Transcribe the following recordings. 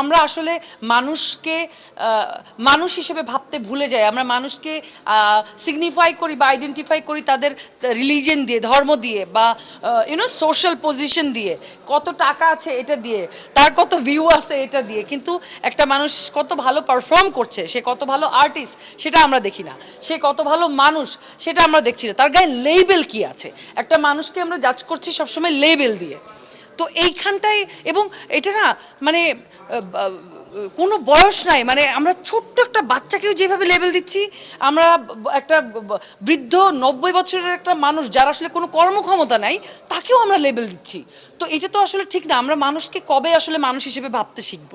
আমরা আসলে মানুষকে মানুষ হিসেবে ভাবতে ভুলে যাই। আমরা মানুষকে সিগনিফাই করি বা আইডেন্টিফাই করি তাদের রিলিজিয়ন দিয়ে, ধর্ম দিয়ে বা ইউনো সোশ্যাল পজিশন দিয়ে। কত টাকা আছে এটা দিয়ে, তার কত ভিউ আছে এটা দিয়ে। কিন্তু একটা মানুষ কত ভালো পারফর্ম করছে, সে কত ভালো আর্টিস্ট সেটা আমরা দেখি না। সে কত ভালো মানুষ, সেটা আমরা দেখছি না। তার গায়ে লেবেল কি আছে? একটা মানুষকে আমরা জাজ করছি সবসময় লেবেল দিয়ে। তো এইখানটায় এবং এটা না মানে কোনো বয়স নাই মানে আমরা ছোট্ট একটা বাচ্চাকেও যেভাবে লেভেল দিচ্ছি, আমরা একটা বৃদ্ধ নব্বই বছরের একটা মানুষ যার আসলে কোনো কর্মক্ষমতা নাই, তাকেও আমরা লেবেল দিচ্ছি। তো এটা তো আসলে ঠিক না, আমরা মানুষকে কবে আসলে মানুষ হিসেবে ভাবতে শিখব?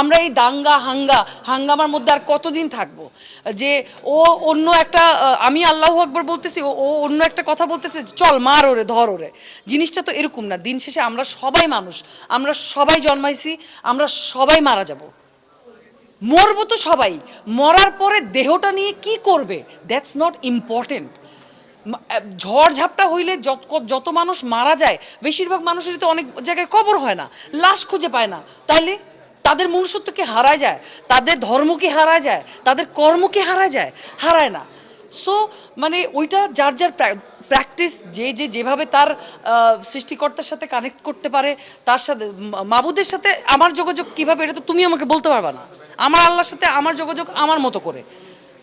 আমরা এই দাঙ্গা, হাঙ্গা, হাঙ্গামার মধ্যে আর কতদিন থাকব? যে ও অন্য একটা আমি আল্লাহ আকবর বলতেছি, ও ও অন্য একটা কথা বলতেছে, চল মার ওরে, ধর ওরে। জিনিসটা তো এরকম না, দিন শেষে আমরা সবাই মানুষ, আমরা সবাই জন্মাইছি, আমরা সবাই মারা যাব। মরবো তো সবাই। মরার পরে দেহটা নিয়ে কি করবে? দ্যাটস নট ইম্পর্টেন্ট ঝড় ঝাপটা হইলে যত যত মানুষ মারা যায়, বেশিরভাগ মানুষেরই তো অনেক জায়গায় কবর হয় না, লাশ খুঁজে পায় না। তাইলে তাদের মনুষ্যত্বকে হারায় যায়? তাদের ধর্মকে হারায় যায়? তাদের কর্মকে হারায় যায়? হারায় না। সো মানে ওইটা যার যার প্র্যাকটিস যে যে, যেভাবে তার সৃষ্টিকর্তার সাথে কানেক্ট করতে পারে, তার সাথে মাবুদের সাথে আমার যোগাযোগ কীভাবে, এটা তো তুমি আমাকে বলতে পারবা না। আমার আল্লাহর সাথে আমার যোগাযোগ আমার মতো করে।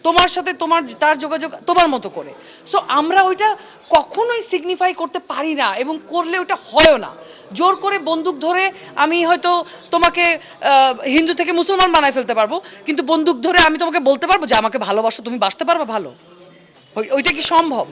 তোমার সাথে তোমার, তার যোগাযোগ তোমার মতো করে। সো আমরা ওইটা কখনোই সিগনিফাই করতে পারি না এবং করলে ওটা হয়ও না। জোর করে বন্দুক ধরে আমি হয়তো তোমাকে হিন্দু থেকে মুসলমান বানায় ফেলতে পারব, কিন্তু বন্দুক ধরে আমি তোমাকে বলতে পারব যে, আমাকে ভালোবাসো, তুমি বাঁচতে পারবে ভালো? ওই- ওইটা কি সম্ভব?